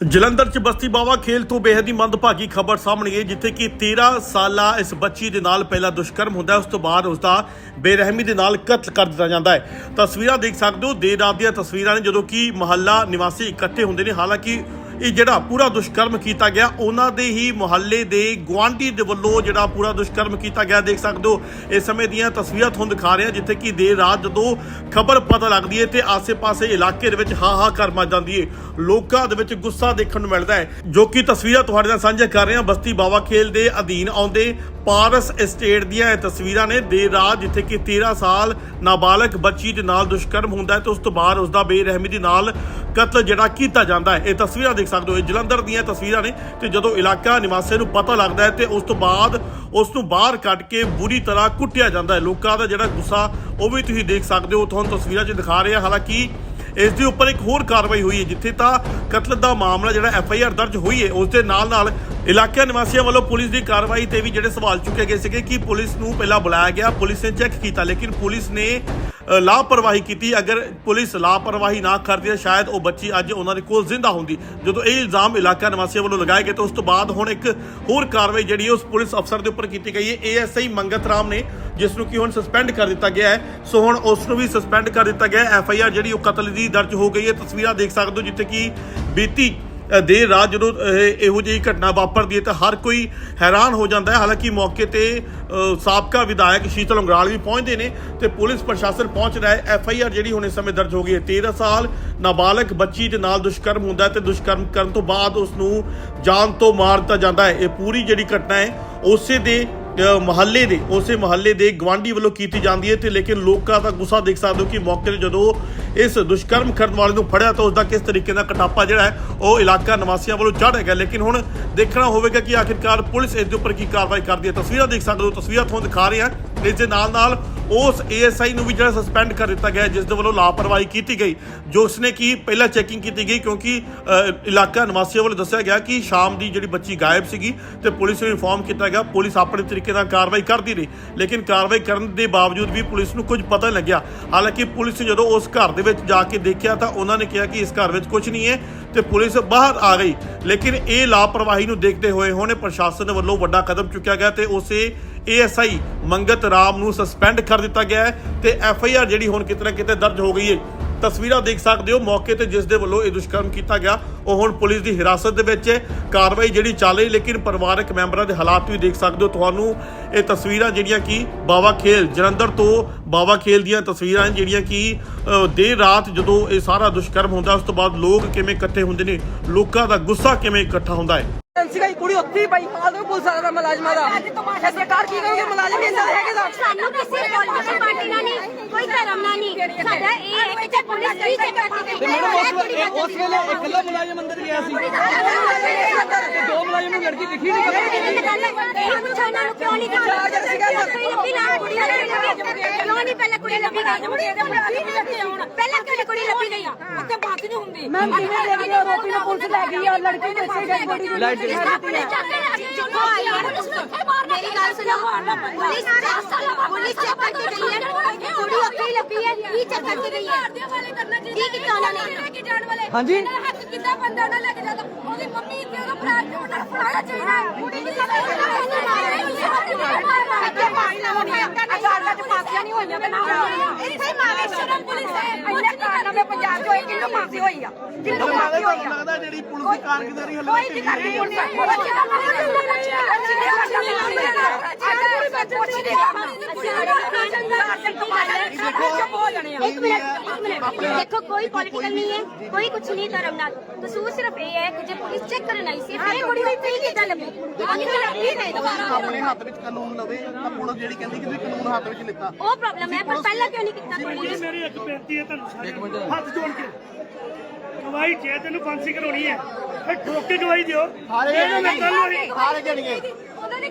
ਜਲੰਧਰ ਚ ਬਸਤੀ ਬਾਵਾ ਖੇਲ ਤੋਂ ਬੇਹੱਦ ਹੀ ਮੰਦਭਾਗੀ ਖਬਰ ਸਾਹਮਣੇ ਆਈ, ਜਿੱਥੇ ਕਿ 13 ਸਾਲਾ ਇਸ ਬੱਚੀ ਦੇ ਨਾਲ ਪਹਿਲਾ ਦੁਸ਼ਕਰਮ ਹੁੰਦਾ ਉਸ ਤੋਂ ਬਾਅਦ ਉਸ ਦਾ ਬੇਰਹਿਮੀ ਦੇ ਨਾਲ ਕਤਲ ਕਰ ਦਿੱਤਾ ਜਾਂਦਾ ਹੈ। ਤਸਵੀਰਾਂ ਦੇਖ ਸਕਦੇ ਹੋ, ਦੇਰ ਰਾਤ ਦੀਆਂ ਤਸਵੀਰਾਂ ਨੇ ਜਦੋਂ ਕਿ ਮਹੱਲਾ ਨਿਵਾਸੀ ਇਕੱਠੇ ਹੁੰਦੇ ਨੇ, ਹਾਲਾਂਕਿ ਇਹ ਜਿਹੜਾ ਪੂਰਾ ਦੁਸ਼ਕਰਮ ਕੀਤਾ ਗਿਆ, ਉਹਨਾਂ ਦੇ ਹੀ ਮੁਹੱਲੇ ਦੇ ਗੁਆਂਢੀ ਦੇ ਵੱਲੋਂ ਜਿਹੜਾ ਪੂਰਾ ਦੁਸ਼ਕਰਮ ਕੀਤਾ ਗਿਆ। ਦੇਖ ਸਕਦੇ ਹੋ, ਇਸ ਸਮੇਂ ਦੀਆਂ ਤਸਵੀਰਾਂ ਤੁਹਾਨੂੰ ਦਿਖਾ ਰਿਹਾ, ਜਿੱਥੇ ਕਿ ਦੇਰ ਰਾਤ ਜਦੋਂ ਖਬਰ ਪਤਾ ਲੱਗਦੀ ਹੈ ਤੇ ਆਸੇ-ਪਾਸੇ ਇਲਾਕੇ ਦੇ ਵਿੱਚ ਹਾਹਾਕਾਰ ਮਚ ਜਾਂਦੀ ਹੈ। ਲੋਕਾਂ ਦੇ ਵਿੱਚ ਗੁੱਸਾ ਦੇਖਣ ਨੂੰ ਮਿਲਦਾ ਹੈ, ਜੋ ਕਿ ਤਸਵੀਰਾਂ ਤੁਹਾਡੇ ਨਾਲ ਸਾਂਝਾ ਕਰ ਰਹੇ। ਹਾਂ ਬਸਤੀ ਬਾਵਾ ਖੇਲ ਦੇ ਅਧੀਨ ਆਉਂਦੇ ਪਾਰਸ ਐਸਟੇਟ ਦੀਆਂ ਇਹ ਤਸਵੀਰਾਂ ਨੇ। ਦੇਰ ਰਾਤ ਜਿੱਥੇ ਕਿ 13 ਸਾਲ ਨਾਬਾਲਗ ਬੱਚੀ ਦੇ ਨਾਲ ਦੁਸ਼ਕਰਮ ਹੁੰਦਾ ਹੈ ਤੇ ਉਸ ਤੋਂ ਬਾਅਦ ਉਸ ਦਾ ਬੇਰਹਿਮੀ ਦੇ ਨਾਲ ਕਤਲ ਜਿਹੜਾ ਕੀਤਾ ਜਾਂਦਾ ਹੈ, ਇਹ ਤਸਵੀਰਾਂ ਦੇਖ ਸਕਦੇ ਹੋ, ਇਹ ਜਲੰਧਰ ਦੀਆਂ ਤਸਵੀਰਾਂ ਨੇ ਤੇ ਜਦੋਂ ਇਲਾਕਾ ਨਿਵਾਸੀਆਂ ਨੂੰ ਪਤਾ ਲੱਗਦਾ ਹੈ ਤੇ ਉਸ ਤੋਂ ਬਾਅਦ ਉਸ ਨੂੰ ਬਾਹਰ ਕੱਢ ਕੇ ਬੁਰੀ ਤਰ੍ਹਾਂ ਕੁੱਟਿਆ ਜਾਂਦਾ ਹੈ। ਲੋਕਾਂ ਦਾ ਜਿਹੜਾ ਗੁੱਸਾ, ਉਹ ਵੀ ਤੁਸੀਂ ਦੇਖ ਸਕਦੇ ਹੋ, ਤੁਹਾਨੂੰ ਤਸਵੀਰਾਂ 'ਚ ਦਿਖਾ ਰਿਹਾ। ਹਾਲਾਂਕਿ ਇਸ ਦੇ ਉੱਪਰ ਇੱਕ ਹੋਰ ਕਾਰਵਾਈ ਹੋਈ ਹੈ, ਜਿੱਥੇ ਤਾਂ ਕਤਲ ਦਾ ਮਾਮਲਾ ਜਿਹੜਾ ਐਫ ਆਈ ਆਰ ਦਰਜ ਹੋਈ ਹੈ, ਉਸ ਦੇ ਨਾਲ ਨਾਲ ਇਲਾਕੇ ਨਿਵਾਸੀਆਂ ਵੱਲੋਂ ਪੁਲਿਸ ਦੀ ਕਾਰਵਾਈ ਤੇ ਵੀ ਜਿਹੜੇ ਸਵਾਲ ਚੁੱਕੇ ਗਏ ਸੀਗੇ ਕਿ ਪੁਲਿਸ ਨੂੰ ਪਹਿਲਾਂ ਬੁਲਾਇਆ ਗਿਆ, ਪੁਲਿਸ ਨੇ ਚੈੱਕ ਕੀਤਾ, ਲੇਕਿਨ ਪੁਲਿਸ ਨੇ ਲਾਪਰਵਾਹੀ ਕੀਤੀ। ਅਗਰ ਪੁਲਿਸ ਲਾਪਰਵਾਹੀ ਨਾ ਕਰਦੀ ਤਾਂ ਸ਼ਾਇਦ ਉਹ ਬੱਚੀ ਅੱਜ ਉਹਨਾਂ ਦੇ ਕੋਲ ਜ਼ਿੰਦਾ ਹੁੰਦੀ। ਜਦੋਂ ਇਹ ਇਲਜ਼ਾਮ ਇਲਾਕਾ ਨਿਵਾਸੀਆਂ ਵੱਲੋਂ ਲਗਾਏ ਗਏ ਤਾਂ ਉਸ ਤੋਂ ਬਾਅਦ ਹੁਣ ਇੱਕ ਹੋਰ ਕਾਰਵਾਈ ਜਿਹੜੀ ਉਸ ਪੁਲਿਸ ਅਫਸਰ ਦੇ ਉੱਪਰ ਕੀਤੀ ਗਈ ਹੈ। ਏਐਸਆਈ ਮੰਗਤ ਰਾਮ ਨੇ, ਜਿਸ ਨੂੰ ਕਿ ਹੁਣ ਸਸਪੈਂਡ ਕਰ ਦਿੱਤਾ ਗਿਆ ਹੈ। ਸੋ ਹੁਣ ਉਸ ਨੂੰ ਵੀ ਸਸਪੈਂਡ ਕਰ ਦਿੱਤਾ ਗਿਆ ਹੈ। ਐਫ ਆਈ ਆਰ ਜਿਹੜੀ ਉਹ ਕਤਲ ਦੀ ਦਰਜ ਹੋ ਗਈ ਹੈ। ਤਸਵੀਰਾਂ ਦੇਖ ਸਕਦੇ ਹੋ ਜਿੱਥੇ ਕਿ ਬੀਤੀ ਦੇਰ ਰਾਤ ਜਦੋਂ ਇਹੋ ਜਿਹੀ ਘਟਨਾ ਵਾਪਰਦੀ ਹੈ ਤਾਂ ਹਰ ਕੋਈ ਹੈਰਾਨ ਹੋ ਜਾਂਦਾ ਹੈ। ਹਾਲਾਂਕਿ ਮੌਕੇ ਤੇ ਸਾਬਕਾ ਵਿਧਾਇਕ ਸ਼ੀਤਲ ਉਂਗਰਾਲ ਵੀ ਪਹੁੰਚਦੇ ਨੇ ਤੇ ਪੁਲਿਸ ਪ੍ਰਸ਼ਾਸਨ ਪਹੁੰਚ ਰਿਹਾ ਹੈ। ਐਫ ਆਈ ਆਰ ਜਿਹੜੀ ਹੁਣ ਇਸ ਸਮੇਂ ਦਰਜ ਹੋ ਗਈ ਹੈ। 13 ਸਾਲ ਨਾਬਾਲਗ ਬੱਚੀ ਦੇ ਨਾਲ ਦੁਸ਼ਕਰਮ ਹੁੰਦਾ ਹੈ ਤੇ ਦੁਸ਼ਕਰਮ ਕਰਨ ਤੋਂ ਬਾਅਦ ਉਸ ਨੂੰ ਜਾਨ ਤੋਂ ਮਾਰ ਦਿੱਤਾ ਜਾਂਦਾ ਹੈ। ਇਹ ਪੂਰੀ ਜਿਹੜੀ ਘਟਨਾ ਹੈ ਉਸੇ ਦੇ ਅ, ਮਹੱਲੇ ਦੇ ਉਸੇ ਮਹੱਲੇ ਦੇ ਗਵਾਂਢੀ ਵੱਲੋਂ ਕੀਤੀ ਜਾਂਦੀ ਹੈ ਤੇ ਲੇਕਿਨ ਲੋਕਾਂ ਦਾ ਗੁੱਸਾ ਦੇਖ ਸਕਦੇ ਹੋ ਕਿ ਮੌਕੇ ਤੇ ਜਦੋਂ ਇਸ ਦੁਸ਼ਕਰਮ ਕਰਨ ਵਾਲੇ ਨੂੰ ਫੜਿਆ ਤਾਂ ਉਸ ਦਾ ਕਿਸ ਤਰੀਕੇ ਦਾ ਕਟਾਪਾ ਜਿਹੜਾ ਹੈ, ਉਹ ਇਲਾਕਾ ਨਿਵਾਸੀਆਂ ਵੱਲੋਂ ਚੜ੍ਹ ਗਿਆ। ਲੇਕਿਨ ਹੁਣ ਦੇਖਣਾ ਹੋਵੇਗਾ ਕਿ ਆਖਿਰਕਾਰ ਪੁਲਿਸ ਇਸ ਦੇ ਉੱਪਰ ਕੀ ਕਾਰਵਾਈ ਕਰਦੀ ਹੈ। ਤਸਵੀਰਾਂ ਦੇਖ ਸਕਦੇ ਹੋ, ਤਸਵੀਰਾਂ ਤੁਹਾਨੂੰ ਦਿਖਾ ਰਹੇ ਹਾਂ। ਇਸ ਦੇ ਨਾਲ ਨਾਲ ਉਸ ਏਐਸਆਈ ਨੂੰ ਵੀ ਜਿਹੜਾ ਸਸਪੈਂਡ ਕਰ ਦਿੱਤਾ ਗਿਆ ਜਿਸ ਦੇ ਵੱਲੋਂ ਲਾਪਰਵਾਹੀ ਕੀਤੀ ਗਈ। ਜੋ ਉਸਨੇ ਕੀ ਪਹਿਲਾਂ ਚੈਕਿੰਗ ਕੀਤੀ ਗਈ, ਕਿਉਂਕਿ ਇਲਾਕਾ ਨਿਵਾਸੀਆਂ ਵੱਲੋਂ ਦੱਸਿਆ ਗਿਆ ਕਿ ਸ਼ਾਮ ਦੀ ਜਿਹੜੀ ਬੱਚੀ ਗਾਇਬ ਸੀਗੀ ਤੇ ਪੁਲਿਸ ਨੂੰ ਇਨਫੋਰਮ ਕੀਤਾ ਗਿਆ। ਪੁਲਿਸ ਆਪਣੇ ਤਰੀਕੇ ਨਾਲ ਕਾਰਵਾਈ ਕਰਦੀ ਰਹੀ, ਲੇਕਿਨ ਕਾਰਵਾਈ ਕਰਨ ਦੇ ਬਾਵਜੂਦ ਵੀ ਪੁਲਿਸ ਨੂੰ ਕੁਝ ਪਤਾ ਨਹੀਂ ਲੱਗਿਆ। ਹਾਲਾਂਕਿ ਪੁਲਿਸ ਜਦੋਂ ਉਸ ਘਰ ਦੇ ਵਿੱਚ ਜਾ ਕੇ ਦੇਖਿਆ ਤਾਂ ਉਹਨਾਂ ਨੇ ਕਿਹਾ ਕਿ ਇਸ ਘਰ ਵਿੱਚ ਕੁਝ ਨਹੀਂ ਹੈ ਤੇ ਪੁਲਿਸ ਬਾਹਰ ਆ ਗਈ। ਲੇਕਿਨ ਇਹ ਲਾਪਰਵਾਹੀ ਨੂੰ ਦੇਖਦੇ ਹੋਏ ਹੁਣ ਪ੍ਰਸ਼ਾਸਨ ਵੱਲੋਂ ਵੱਡਾ ਕਦਮ ਚੁੱਕਿਆ ਗਿਆ ਤੇ ਉਸੇ ਏਐਸਆਈ ਮੰਗਤ ਰਾਮ ਨੂੰ ਸਸਪੈਂਡ ਕਰ ਦਿੱਤਾ ਗਿਆ ਹੈ ਤੇ ਐਫਆਈਆਰ ਜਿਹੜੀ ਹੁਣ ਕਿਤੇ ਨਾ ਕਿਤੇ ਦਰਜ ਹੋ ਗਈ ਹੈ। ਤਸਵੀਰਾਂ ਦੇਖ ਸਕਦੇ ਹੋ, ਮੌਕੇ ਤੇ ਜਿਸ ਦੇ ਵੱਲੋਂ ਇਹ ਦੁਸ਼ਕਰਮ ਕੀਤਾ ਗਿਆ, ਉਹ ਹੁਣ ਪੁਲਿਸ ਦੀ ਹਿਰਾਸਤ ਦੇ ਵਿੱਚ ਹੈ। ਕਾਰਵਾਈ ਜਿਹੜੀ ਚੱਲ ਰਹੀ ਲੇਕਿਨ ਪਰਿਵਾਰਕ ਮੈਂਬਰਾਂ ਦੇ ਹਾਲਾਤ ਵੀ ਦੇਖ ਸਕਦੇ ਹੋ ਤੁਹਾਨੂੰ। ਇਹ ਤਸਵੀਰਾਂ ਜਿਹੜੀਆਂ ਕਿ ਬਾਵਾ ਖੇਲ, ਜਲੰਧਰ ਤੋਂ ਬਾਵਾ ਖੇਲ ਦੀਆਂ ਤਸਵੀਰਾਂ ਜਿਹੜੀਆਂ ਕਿ ਦੇਰ ਰਾਤ ਜਦੋਂ ਇਹ ਸਾਰਾ ਦੁਸ਼ਕਰਮ ਹੁੰਦਾ, ਉਸ ਤੋਂ ਬਾਅਦ ਲੋਕ ਕਿਵੇਂ ਇਕੱਠੇ ਹੁੰਦੇ ਨੇ, ਲੋਕਾਂ ਦਾ ਗੁੱਸਾ ਕਿਵੇਂ ਇਕੱਠਾ ਹੁੰਦਾ ਹੈ। ਸੀਗਾ ਜੀ ਕੁੜੀ ਉੱਥੇ ਹੀ ਪਈ ਹਾਲ ਦੇ ਪੁਲਿਸ ਵਾਲਾ ਮੁਲਾਜ਼ਮਾਂ ਦਾ। ਇਹ ਸਰਕਾਰ ਕੀ ਕਰੂਗੀ? ਮੁਲਾਜ਼ਮ ਇਹਨਾਂ ਦੇ ਹੈਗੇ ਦਾ ਸਾਨੂੰ ਕਿਸੇ ਪੋਲੀਟੀਕਲ ਪਾਰਟੀ ਨਾਲ ਨਹੀਂ ਕੋਈ ਧਰਮ ਨਾਲ ਨਹੀਂ। ਸਾਡਾ ਇਹ ਹੈ ਕਿ ਜੇ ਪੁਲਿਸ ਕੀ ਚੈੱਕ ਕਰਦੀ ਤੇ ਮੈਡਮ ਉਸ ਵੇਲੇ ਇਹ- ਉਸ ਵੇਲੇ ਇਕੱਲਾ ਮੁਲਾਜ਼ਮ ਅੰਦਰ ਗਿਆ ਸੀ। ਤੇ ਦੋ ਮੁਲਾਜ਼ਮ ਨੂੰ ਲੜਕੀ ਦਿਖੀ ਨਹੀਂ ਇਹ ਨੂੰ ਕਿਉਂ ਨਹੀਂ ਲੱਭੀ ਨਾ ਕੁੜੀ ਨਹੀਂ ਪਹਿਲਾਂ ਕੁੜੀ ਲੱਭੀ ਗਈ ਪਹਿਲਾਂ ਕਿਉਂ ਨਹੀਂ ਕੁੜੀ ਲੱਭੀ ਗਈ ਉੱਥੇ ਬਾਤ ਨਹੀਂ ਹੁੰਦੀ। ਮੈਂ ਕਿਵੇਂ ਲੈ ਗਈ ਰੋਟੀ ਨੂੰ ਪੁਲਿਸ ਲੈ ਗਈ ਆ ਲੜਕੀ ਨੂੰ ਇੱਥੇ ਡੈਡ ਬੋਡੀ ਨੂੰ ਲਾਈਟ ਆਪਣੇ ਚੱਕ ਕੇ ਮੇਰੀ ਗੱਲ ਸੁਣੋ। ਪੁਲਿਸ ਪੁਲਿਸ ਚੈੱਕ ਕਰਕੇ ਗਈ ਹੈ ਕੁੜੀ ਉੱਥੇ ਹੀ ਲੱਭੀ ਹੈ ਕੀ ਚੈੱਕ ਕਰਕੇ ਗਈ ਹੈ ਕੀ ਕੀਤਾ ਉਹਨਾਂ? ਨੇ ਹਾਂਜੀ। ਹੱਥ ਕਿੱਦਾਂ ਬੰਦਾ ਨਾ ਲੱਗ ਜਾਂਦਾ ਉਹਦੀ ਮੰਮੀ ਤੇ ਉਹਦਾ ਭਰਾ ਤੇ ਉਹਨਾਂ ਨੂੰ ਫੜਾਇਆ ਚਾਹੀਦਾ। ਕੁੜੀ ਦੀ ਇੱਥੇ ਪਾਣੀ ਨਾ ਹੋਣੀ ਅਚਾਰ ਦਾ ਫਾਂਸੀਆਂ ਨਹੀਂ ਹੋਈਆਂ ਤੇ ਨਾ ਇੱਥੇ ਮਾਰੇ ਸ਼ਰਮ ਪੁਲਿਸ ਹੈ। ਦੇ ਪੰਜਾਬ ਚੋਂ ਇੱਕ ਕਿਲੋ ਫਾਂਸੀ ਹੋਈ ਆ ਕਿਲੋ ਫਾਂਸੀ ਹੋਈ ਆ ਲੱਗਦਾ ਜਿਹੜੀ ਪੁਲਿਸ ਦੀ ਕਾਰਗੁਜ਼ਾਰੀ ਹਲੇ ਕੋਈ ਨਹੀਂ ਕਰਦੀ ਪੁਲਿਸ ਇੱਕ ਮਿੰਟ ਇੱਕ ਮਿੰਟ ਦੇਖੋ ਕੋਈ ਪੋਲੀਟੀਕਲ ਨਹੀਂ ਹੈ ਕੋਈ ਕੁਝ ਨਹੀਂ ਧਰਮ ਨਾਲ ਕਸੂਰ ਸਿਰਫ ਇਹ ਹੈ ਕਿ ਜੇ ਪੁਲਿਸ ਚੈੱਕ ਕਰਨ ਆਈ ਸੀ ਫੇਰ ਕੁੜੀ ਹੋਈ ਤੇ ਕਿੱਦਾਂ ਲੱਭੀ ਕਿੱਦਾਂ ਲੱਭੀ ਨਹੀਂ ਦੁਬਾਰਾ ਆਪਣੇ ਹੱਥ ਵਿੱਚ ਕਾਨੂੰਨ ਲਵੇ ਤਾਂ ਪੁਲਿਸ ਜਿਹੜੀ ਕਹਿੰਦੀ ਕਿ ਤੁਸੀਂ ਕਾਨੂੰਨ ਹੱਥ ਵਿੱਚ ਲਿੱਤਾ ਉਹ ਪ੍ਰੋਬਲਮ ਹੈ ਪਰ ਪਹਿਲਾਂ ਕਿਉਂ ਨਹੀਂ ਕੀਤਾ ਪੁਲਿਸ ਮੇਰੀ ਇੱਕ ਬੇਨਤੀ ਹੈ ਤੁਹਾਨੂੰ ਸਾਰਿਆਂ ਨੂੰ। ਹੱਥ ਜੋੜ ਕੇ। ਗਵਾਹੀ ਜੇ ਤੈਨੂੰ ਫਾਂਸੀ ਕਰਾਉਣੀ ਹੈ ਫਿਰ ਠੋਕ ਕੇ ਗਵਾਹੀ ਦਿਓ। ਹਾਰੇ ਜਾਣਗੇ। ਉਹਨਾਂ ਨੇ